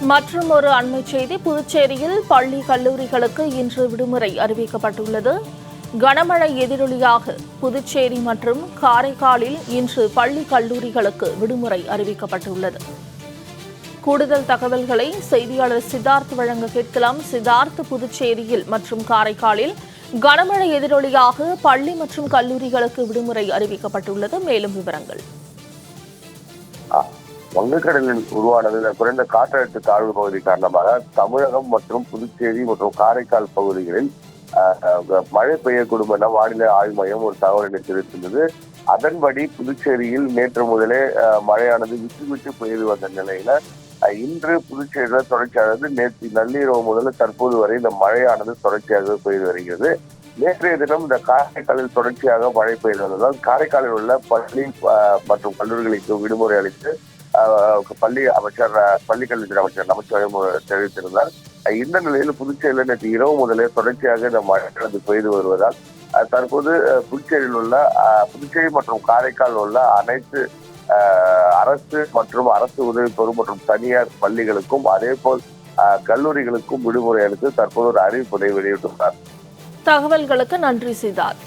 மற்றும் ஒரு அண்மை செய்தி. புதுச்சேரியில் பள்ளி கல்லூரிகளுக்கு இன்று விடுமுறை அறிவிக்கப்பட்டுள்ளது. கனமழை எதிரொலியாக புதுச்சேரி மற்றும் காரைக்காலில் இன்று பள்ளி கல்லூரிகளுக்கு விடுமுறை அறிவிக்கப்பட்டுள்ளது. கூடுதல் தகவல்களை செய்தியாளர் சித்தார்த் வழங்க கேட்கலாம். சித்தார்த் புதுச்சேரியில் மற்றும் காரைக்காலில் கனமழை எதிரொலியாக பள்ளி மற்றும் கல்லூரிகளுக்கு விடுமுறை அறிவிக்கப்பட்டுள்ளது. மேலும் விவரங்கள். வங்கக்கடலில் உருவானது குறைந்த காற்றழுத்த தாழ்வு பகுதி காரணமாக தமிழகம் மற்றும் புதுச்சேரி மற்றும் காரைக்கால் பகுதிகளில் மழை பெய்யக்கூடும் என வானிலை ஆய்வு மையம் ஒரு தகவலினை தெரிவித்துள்ளது. அதன்படி புதுச்சேரியில் நேற்று முதலே மழையானது விட்டு விட்டு பெய்து வந்த நிலையில இன்று புதுச்சேரியில தொடர்ச்சியானது நேற்று நள்ளிரவு முதல்ல தற்போது வரை இந்த மழையானது தொடர்ச்சியாக பெய்து வருகிறது. நேற்றைய தினம் இந்த காரைக்காலில் தொடர்ச்சியாக மழை பெய்து வந்ததால் காரைக்காலில் உள்ள பள்ளி மற்றும் கல்லூரிகளுக்கு விடுமுறை அளித்து பள்ளி அமைச்சர் அஹ், கல்வித்துறை அமைச்சர் நமச்சிவாயம் தெரிவித்திருந்தார். இந்த நிலையில் புதுச்சேரியில் நேற்று இரவு முதலே தொடர்ச்சியாக இந்த மழை பெய்து வருவதால் தற்போது புதுச்சேரியில் உள்ள அஹ், புதுச்சேரி மற்றும் காரைக்கால் உள்ள அனைத்து அரசு மற்றும் அரசு உதவி பெறும் மற்றும் தனியார் பள்ளிகளுக்கும் அதே போல் கல்லூரிகளுக்கும் விடுமுறை அளித்து தற்போது ஒரு அறிவிப்பினை வெளியிட்டுள்ளார். தகவல்களுக்கு நன்றி சிதார்த்